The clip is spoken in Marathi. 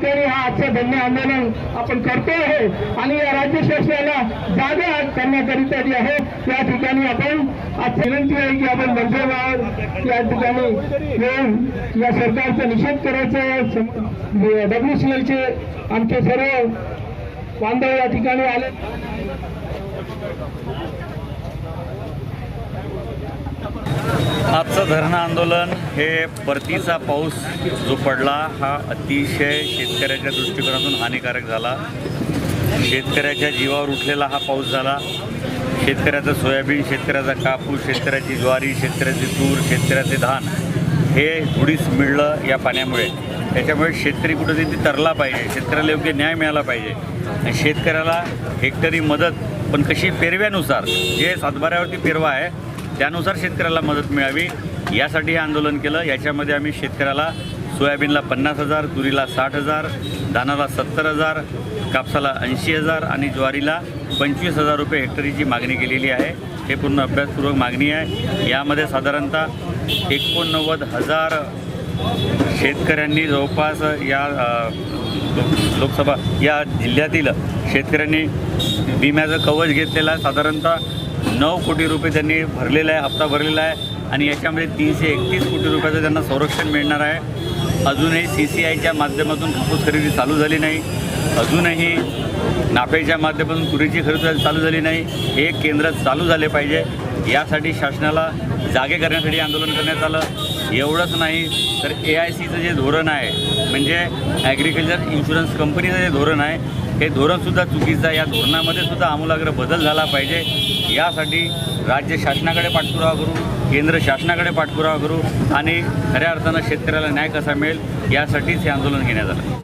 ठिकाणी हा आजचं धन्य आंदोलन आपण करतो आहे आणि या राज्य शासनाला जागा करण्याकरिता जी आहे त्या ठिकाणी आपण आज विनंती आहे की आपण मंत्र या ठिकाणी येऊन या सरकारचा निषेध करायचा डब्ल्यूसीएलचे आमचे सर्व बांधव या ठिकाणी आले. आजचं धरणं आंदोलन हे परतीचा पाऊस जो पडला हा अतिशय शेतकऱ्याच्या दृष्टिकोनातून हानिकारक झाला. शेतकऱ्याच्या जीवावर उठलेला हा पाऊस झाला. शेतकऱ्याचं सोयाबीन शेतकऱ्याचा कापूस शेतकऱ्याची ज्वारी शेतकऱ्याची तूर शेतकऱ्याचे धान हे थोडीच मिळलं या पाण्यामुळे. त्याच्यामुळे शेतकरी कुठेतरी तरला पाहिजे. शेतकऱ्याला योग्य न्याय मिळाला पाहिजे. आणि शेतकऱ्याला हेक्टरी मदत पण कशी पेरव्यानुसार जे सातबाऱ्यावरती पेरवा आहे त्यानुसार शेतकऱ्याला मदत मिळावी. यासाठी हे आंदोलन केलं. याच्यामध्ये आम्ही शेतकऱ्याला सोयाबीनला पन्नास हजार तुरीला साठ हजार धानाला सत्तर हजार कापसाला ऐंशी हजार आणि ज्वारीला पंचवीस हजार रुपये हेक्टरीची मागणी केलेली आहे. हे पूर्ण अभ्यासपूर्वक मागणी आहे. यामध्ये साधारणतः एकोणनव्वद हजार शेतकऱ्यांनी जवळपास या लोकसभा या जिल्ह्यातील शेतकऱ्यांनी विम्याचं कवच घेतलेलं आहे. साधारणतः नऊ कोटी रुपये त्यांनी भरलेला आहे हप्ता भरलेला आहे आणि याच्यामध्ये तीनशे एकतीस कोटी रुपयाचं त्यांना संरक्षण मिळणार आहे. अजूनही सी सी आयच्या माध्यमातून कापूस खरेदी चालू झाली नाही. अजूनही नाफेच्या माध्यमातून तुरीची खरेदी चालू झाली नाही. हे केंद्र चालू झाले पाहिजे. यासाठी शासनाला जागे करण्यासाठी आंदोलन करण्यात आलं. एवढंच नाही तर ए आय सीचं जे धोरण आहे म्हणजे ॲग्रिकल्चर इन्शुरन्स कंपनीचं जे धोरण आहे हे धोरणसुद्धा चुकीचं आहे. या धोरणामध्ये सुद्धा आमूलाग्र बदल झाला पाहिजे. यासाठी राज्य शासनाकडे पाठपुरावा करू केंद्र शासनाकडे पाठपुरावा करू आणि खऱ्या अर्थानं शेतकऱ्याला न्याय कसा मिळेल यासाठीच हे आंदोलन घेण्यात आलं.